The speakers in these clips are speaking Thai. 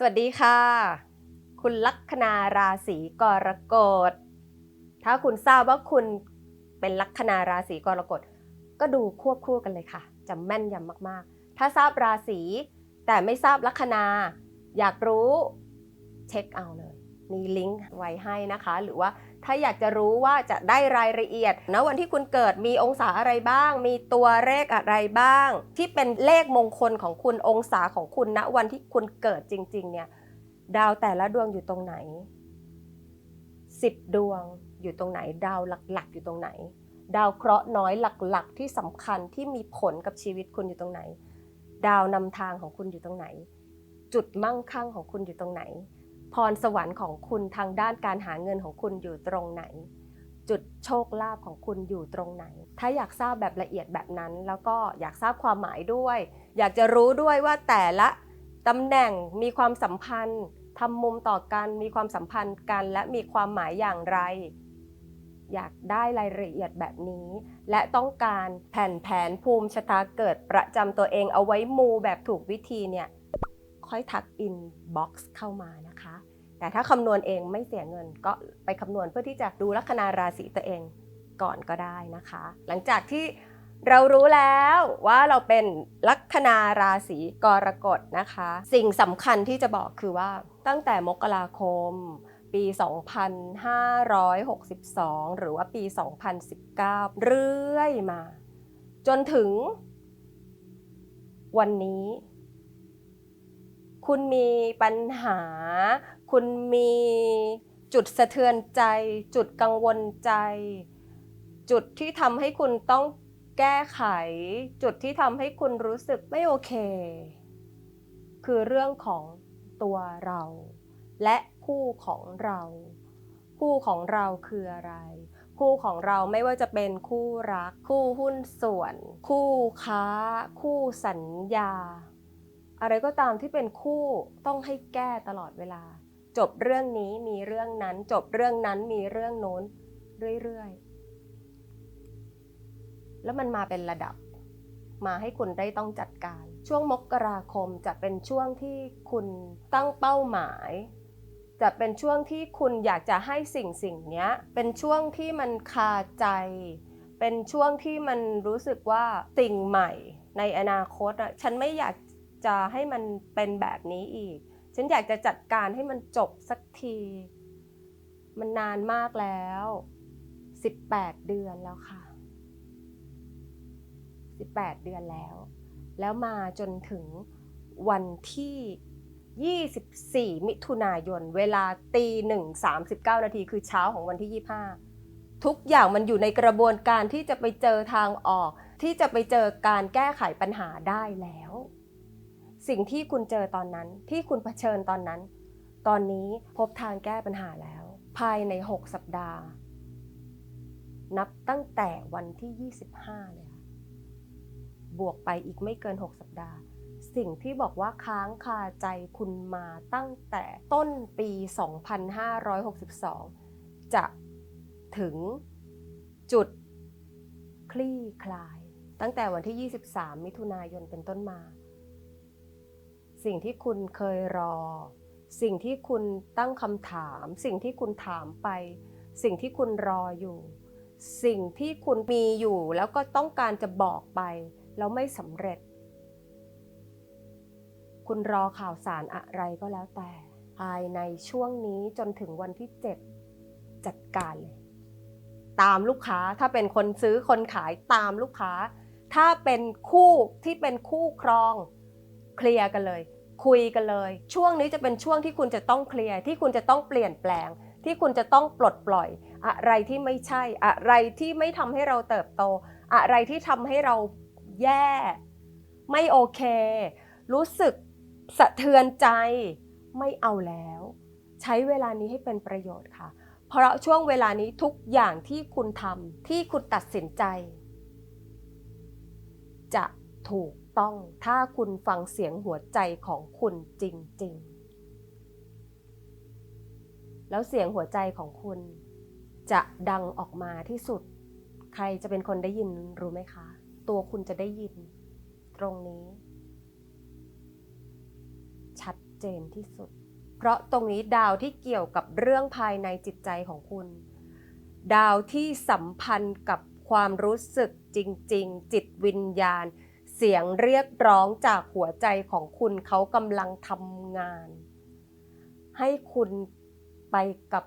สวัสดีค่ะ คุณลัคนาราศีกรกฎ ถ้าคุณทราบว่าคุณเป็นลัคนาราศีกรกฎ ก็ดูควบคู่กันเลยค่ะจะแม่นยำมากๆ ถ้าทราบราศีแต่ไม่ทราบลัคนา อยากรู้เช็คเอาเลย มีลิงก์ไว้ให้นะคะ หรือว่า ถ้าอยากจะรู้ว่าจะได้รายละเอียดนะวันที่คุณเกิดมีองศาอะไรบ้าง มีตัวเลขอะไรบ้าง ที่เป็นเลขมงคลของคุณองศาของคุณณวันที่คุณเกิดจริง ๆ เนี่ย ดาวแต่ละดวงอยู่ตรงไหน 10 ดวงอยู่ตรงไหน ดาวหลักๆ อยู่ตรงไหน ดาวเคราะห์น้อยหลักๆ ที่สำคัญที่มีผลกับชีวิตคุณอยู่ตรงไหน ดาวนำทางของคุณอยู่ตรงไหน จุดมั่งคั่งของคุณอยู่ตรงไหน พรสวรรค์ของคุณทางด้านการหาเงินของคุณอยู่ตรงไหน จุดโชคลาภของคุณอยู่ตรงไหน ถ้าอยากทราบแบบละเอียดแบบนั้น แล้วก็อยากทราบความหมายด้วย อยากจะรู้ด้วยว่าแต่ละตำแหน่งมีความสัมพันธ์ทำมุมต่อกันมีความสัมพันธ์กัน และมีความหมายอย่างไร อยากได้รายละเอียดแบบนี้ และต้องการแผ่นแผนภูมิชะตาเกิดประจำตัวเองเอาไว้มูแบบถูกวิธีเนี่ย ค่อยทักอินบ็อกซ์เข้ามานะคะ แต่ถ้าคำนวณเองไม่เสียเงินก็ไปคำนวณเพื่อที่จะดูลัคนาราศีตัวเองก่อนก็ได้นะคะ หลังจากที่เรารู้แล้วว่าเราเป็นลัคนาราศีกรกฎนะคะ สิ่งสำคัญที่จะบอกคือว่าตั้งแต่มกราคมปี 2562 หรือว่าปี 2019 เรื่อยมา จนถึงวันนี้ คุณมีปัญหา คุณมีจุดสะเทือนใจ จุดกังวลใจ จุดที่ทำให้คุณต้องแก้ไข จุดที่ทำให้คุณรู้สึกไม่โอเค คือเรื่องของตัวเรา และคู่ของเรา คู่ของเราคืออะไร คู่ของเราไม่ว่าจะเป็นคู่รัก คู่หุ้นส่วน คู่ค้า คู่สัญญา อะไรก็ตามที่เป็นคู่ต้องให้แก้ตลอดเวลา จบเรื่องนี้มีเรื่องนั้น จบเรื่องนั้นมีเรื่องโน้นเรื่อยๆ แล้วมันมาเป็นระดับ มาให้คุณได้ต้องจัดการ ช่วงมกราคมจะเป็นช่วงที่คุณตั้งเป้าหมาย จะเป็นช่วงที่คุณอยากจะให้สิ่งสิ่งนี้เป็นช่วงที่มันคาใจ เป็นช่วงที่มันรู้สึกว่าสิ่งใหม่ในอนาคตอะฉันไม่อยาก จะให้มันเป็นแบบนี้อีก ฉันอยากจะจัดการให้มันจบสักที มันนานมากแล้ว 18 เดือนแล้วค่ะ 18 เดือนแล้ว แล้วมาจนถึงวันที่ 24 มิถุนายน เวลาตีหนึ่ง39นาทีคือเช้าของวันที่ 25 ทุกอย่างมันอยู่ในกระบวนการที่จะไปเจอทางออก ที่จะไปเจอการแก้ไขปัญหาได้แล้ว สิ่งที่คุณเจอตอนนั้น ที่คุณเผชิญตอนนั้น ตอนนี้พบทางแก้ปัญหาแล้ว ภายใน 6 สัปดาห์ นับตั้งแต่วันที่ 25 เลยค่ะบวกไปอีกไม่เกิน 6 สัปดาห์ สิ่งที่บอกว่าค้างคาใจคุณมาตั้งแต่ต้นปี 2562 จะถึงจุดคลี่คลาย ตั้งแต่วันที่ 23 มิถุนายนเป็นต้นมา สิ่งที่คุณเคยรอ สิ่งที่คุณตั้งคำถาม สิ่งที่คุณถามไป สิ่งที่คุณรออยู่ สิ่งที่คุณมีอยู่แล้วก็ต้องการจะบอกไป แล้วไม่สำเร็จ คุณรอข่าวสารอะไรก็แล้วแต่ ภายในช่วงนี้จนถึงวันที่ 7 จัดการเลยตามลูกค้าถ้าเป็นคนซื้อคนขายตามลูกค้า ถ้าเป็นคู่ที่เป็นคู่ครองเคลียร์กันเลย คุยกันเลย ช่วงนี้จะเป็นช่วงที่คุณจะต้องเคลียร์ที่คุณจะต้องเปลี่ยนแปลง ที่คุณจะต้องปลดปล่อย อะไรที่ไม่ใช่ อะไรที่ไม่ทำให้เราเติบโต อะไรที่ทำให้เราแย่ ไม่โอเค รู้สึกสะเทือนใจไม่เอาแล้ว ใช้เวลานี้ให้เป็นประโยชน์ค่ะ เพราะช่วงเวลานี้ทุกอย่างที่คุณทำที่คุณตัดสินใจ จะถูก ต้อง ถ้าคุณฟังเสียงหัวใจของคุณจริง ๆ แล้วเสียงหัวใจของคุณ จะดังออกมาที่สุด ใครจะเป็นคนได้ยินรู้ไหมคะ ตัวคุณจะได้ยิน ตรงนี้ ชัดเจนที่สุด เพราะตรงนี้ดาวที่เกี่ยวกับเรื่องภายในจิตใจของคุณ ดาวที่สัมพันธ์กับความรู้สึกจริง ๆ จิตวิญญาณ เสียงเรียกร้องจากหัวใจของคุณเขากำลังทำงาน ให้คุณไปกับ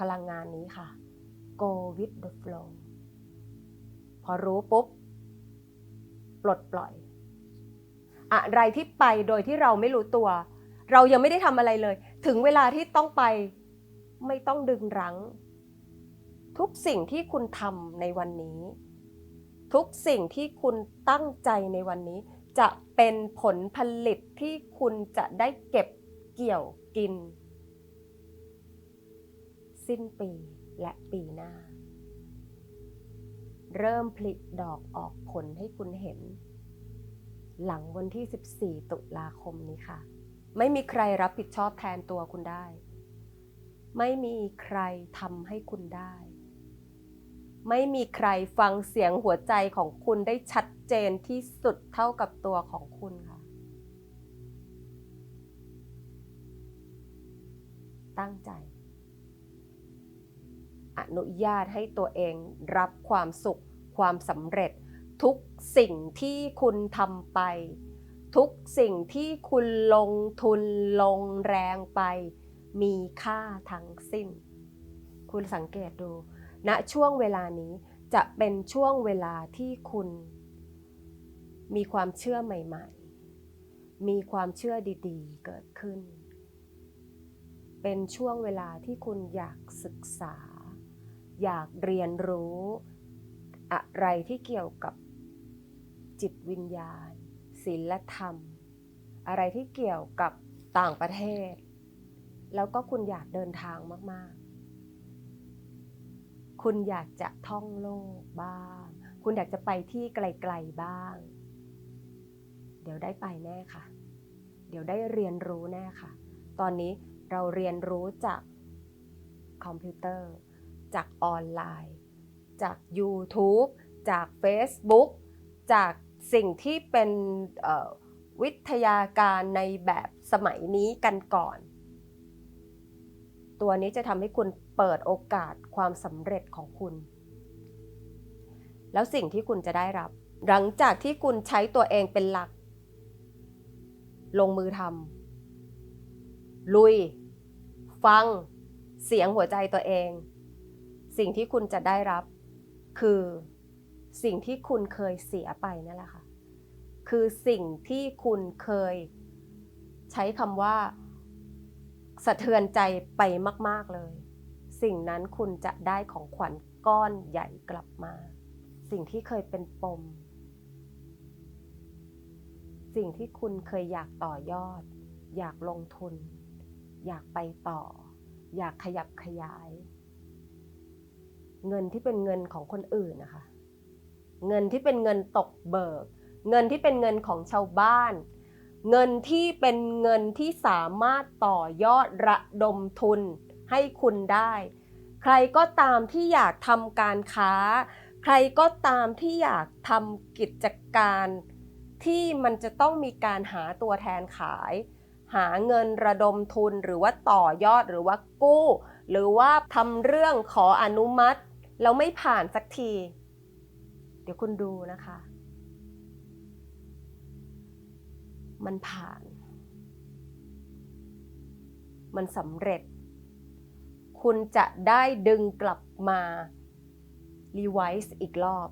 พลังงานนี้ค่ะ go with the flow พอรู้ปุ๊บ ปลดปล่อย อะไรที่ไปโดยที่เราไม่รู้ตัว เรายังไม่ได้ทำอะไรเลย ถึงเวลาที่ต้องไปไม่ต้องดึงรั้ง ทุกสิ่งที่คุณทำในวันนี้ ทุกสิ่งที่คุณตั้งใจในวันนี้ จะเป็นผลผลิตที่คุณจะได้เก็บเกี่ยวกิน สิ้นปีและปีหน้า เริ่มผลิดอกออกผลให้คุณเห็น หลังวันที่ 14 ตุลาคมนี้ค่ะ ไม่มีใครรับผิดชอบแทนตัวคุณได้ ไม่มีใครทำให้คุณได้ ไม่มีใครฟังเสียงหัวใจของคุณได้ชัดเจนที่สุดเท่ากับตัวของคุณค่ะ ตั้งใจ อนุญาตให้ตัวเองรับความสุข ความสำเร็จ ทุกสิ่งที่คุณทำไป ทุกสิ่งที่คุณลงทุนลงแรงไป มีค่าทั้งสิ้น คุณสังเกตดู ณช่วงเวลานี้จะเป็นช่วงเวลาที่คุณ มีความเชื่อใหม่ ๆ มีความเชื่อดีๆ เกิดขึ้น เป็นช่วงเวลาที่คุณอยากศึกษา อยากเรียนรู้ อะไรที่เกี่ยวกับจิตวิญญาณศีลธรรม อะไรที่เกี่ยวกับต่างประเทศ แล้วก็คุณอยากเดินทางมาก ๆ คุณอยากจะท่องโลกบ้าง คุณอยากจะไปที่ไกลๆบ้าง เดี๋ยวได้ไปแน่ค่ะ เดี๋ยวได้เรียนรู้แน่ค่ะ ตอนนี้เราเรียนรู้จากคอมพิวเตอร์ จากออนไลน์ จาก YouTube จาก Facebook จากสิ่งที่เป็นวิทยาการในแบบสมัยนี้กันก่อน ตัวนี้จะทำให้คุณ เปิดโอกาสความสำเร็จของคุณ แล้วสิ่งที่คุณจะได้รับ หลังจากที่คุณใช้ตัวเองเป็นหลัก ลงมือทำลุย ฟัง เสียงหัวใจตัวเอง สิ่งที่คุณจะได้รับ คือสิ่งที่คุณเคยเสียไปนั่นแหละค่ะ คือสิ่งที่คุณเคยใช้คำว่า สะเทือนใจไปมาก ๆ เลย สิ่งนั้นคุณจะได้ของขวัญก้อนใหญ่กลับมา สิ่งที่เคยเป็นปม สิ่งที่คุณเคยอยากต่อยอด อยากลงทุน อยากไปต่อ อยากขยับขยาย เงินที่เป็นเงินของคนอื่นนะคะ เงินที่เป็นเงินตกเบิก เงินที่เป็นเงินของชาวบ้านเงินที่เป็นเงินที่สามารถต่อยอดระดมทุน ให้คุณได้ ใครก็ตามที่อยากทำการค้า ใครก็ตามที่อยากทำกิจการ ที่มันจะต้องมีการหาตัวแทนขาย หาเงินระดมทุนหรือว่าต่อยอดหรือว่ากู้ หรือว่าทำเรื่องขออนุมัติแล้วไม่ผ่านสักที เดี๋ยวคุณดูนะคะ มันผ่าน มันสำเร็จ คุณจะได้ดึงกลับมารีไวซ์อีกรอบ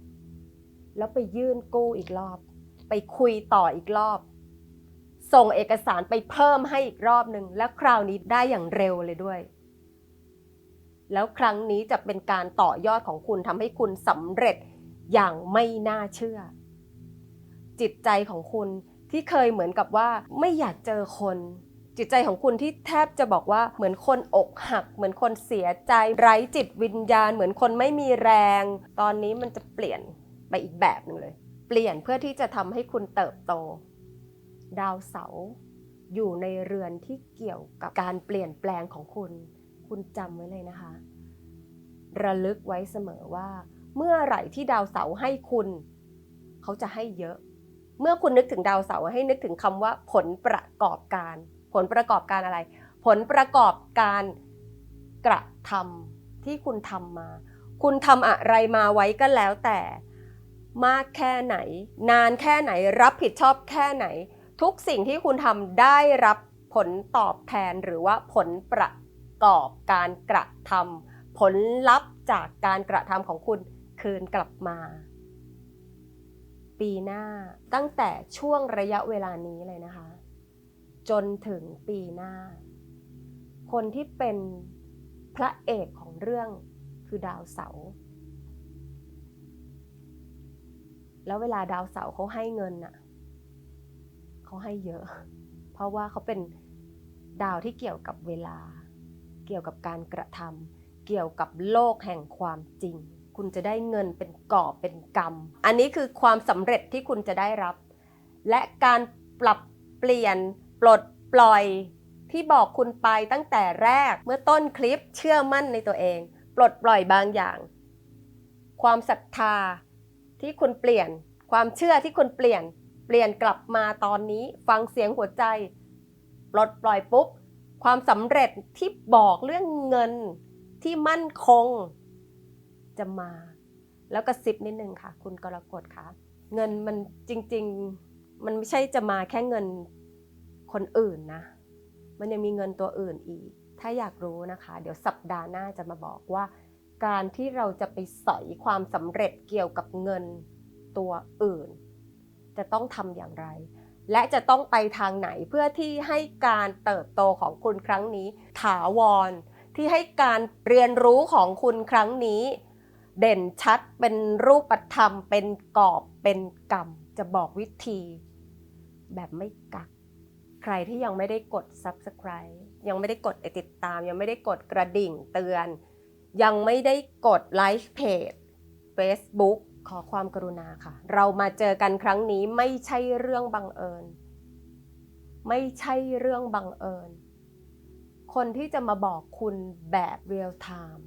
แล้วไปยื่นกู้อีกรอบ ไปคุยต่ออีกรอบ ส่งเอกสารไปเพิ่มให้อีกรอบหนึ่งแล้วคราวนี้ได้อย่างเร็วเลยด้วย แล้วครั้งนี้จะเป็นการต่อยอดของคุณทำให้คุณสำเร็จอย่างไม่น่าเชื่อ จิตใจของคุณที่เคยเหมือนกับว่าไม่อยากเจอคน จิตใจของคุณที่แทบจะบอกว่าเหมือนคนอกหัก เหมือนคนเสียใจไร้จิตวิญญาณ เหมือนคนไม่มีแรง ตอนนี้มันจะเปลี่ยนไปอีกแบบหนึ่งเลย เปลี่ยนเพื่อที่จะทำให้คุณเติบโต ดาวเสาร์อยู่ในเรือนที่เกี่ยวกับการเปลี่ยนแปลงของคุณ คุณจำไว้เลยนะคะ ระลึกไว้เสมอว่า เมื่อไหร่ที่ดาวเสาร์ให้คุณ เขาจะให้เยอะ เมื่อคุณนึกถึงดาวเสาร์ให้นึกถึงคำว่าผลประกอบการ ผลประกอบการอะไร ผลประกอบการกระทำที่คุณทำมา คุณทำอะไรมาไว้ก็แล้วแต่มากแค่ไหน นานแค่ไหนรับผิดชอบแค่ไหน ทุกสิ่งที่คุณทำได้รับผลตอบแทนหรือว่าผลประกอบการกระทำผลลัพธ์จากการกระทำของคุณคืนกลับมา ปีหน้าตั้งแต่ช่วงระยะเวลานี้เลยนะคะ จนถึงปีหน้า คนที่เป็นพระเอกของเรื่องคือดาวเสาร์แล้วเวลาดาวเสาร์เขาให้เงินน่ะเขาให้เยอะ เพราะว่าเขาเป็นดาวที่เกี่ยวกับเวลา เกี่ยวกับการกระทำเกี่ยวกับโลกแห่งความจริง คุณจะได้เงินเป็นกอบเป็นกำอันนี้คือความสำเร็จที่คุณจะได้รับ และการปรับเปลี่ยน ปลดปล่อยที่บอกคุณไปตั้งแต่แรกเมื่อต้นคลิปเชื่อมั่นในตัวเอง ปลดปล่อยบางอย่าง ความศรัทธาที่คุณเปลี่ยน ความเชื่อที่คุณเปลี่ยน เปลี่ยนกลับมาตอนนี้ฟังเสียงหัวใจ ปลดปล่อยปุ๊บ ความสำเร็จที่บอกเรื่องเงินที่มั่นคง จะมา แล้วก็ซิบนิดนึงค่ะ คุณกรกฎค่ะ เงินมันจริง ๆ มันไม่ใช่จะมาแค่เงิน คนอื่นนะ มันยังมีเงินตัวอื่นอีก ถ้าอยากรู้นะคะ เดี๋ยวสัปดาห์หน้าจะมาบอกว่า การที่เราจะไปสอยความสำเร็จเกี่ยวกับเงินตัวอื่น จะต้องทำอย่างไร และจะต้องไปทางไหนเพื่อที่ให้การเติบโตของคุณครั้งนี้ ถาวรที่ให้การเรียนรู้ของคุณครั้งนี้ เด่นชัดเป็นรูปธรรม เป็นกอบเป็นกรรม จะบอกวิธี แบบไม่กัก ใครที่ยังไม่ได้กด subscribe ยังไม่ได้กดติดตาม ยังไม่ได้กดกระดิ่งเตือน ยังไม่ได้กดไลค์เพจ Facebook ขอความกรุณาค่ะ เรามาเจอกันครั้งนี้ไม่ใช่เรื่องบังเอิญ ไม่ใช่เรื่องบังเอิญ คนที่จะมาบอกคุณแบบเรียลไทม์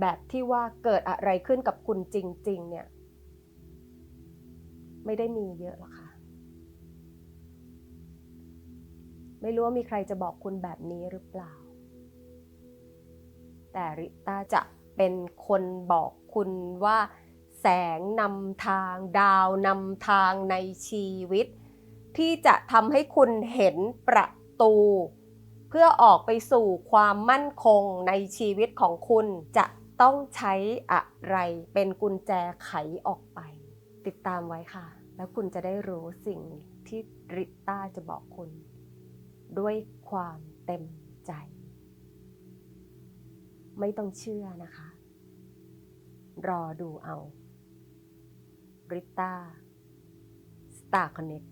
แบบที่ว่าเกิดอะไรขึ้นกับคุณจริง ๆ เนี่ย ไม่ได้มีเยอะหรอก ไม่รู้ว่ามีใครจะบอกคุณแบบนี้หรือเปล่า แต่ริต้าจะเป็นคนบอกคุณว่า แสงนำทาง ดาวนำทางในชีวิต ที่จะทำให้คุณเห็นประตู เพื่อออกไปสู่ความมั่นคงในชีวิตของคุณจะต้องใช้อะไรเป็นกุญแจไขออกไป ติดตามไว้ค่ะ แล้วคุณจะได้รู้สิ่งที่ริต้าจะบอกคุณ ด้วยความเต็มใจ ไม่ต้องเชื่อนะคะ รอดูเอาริต้าสตาร์คอนเนค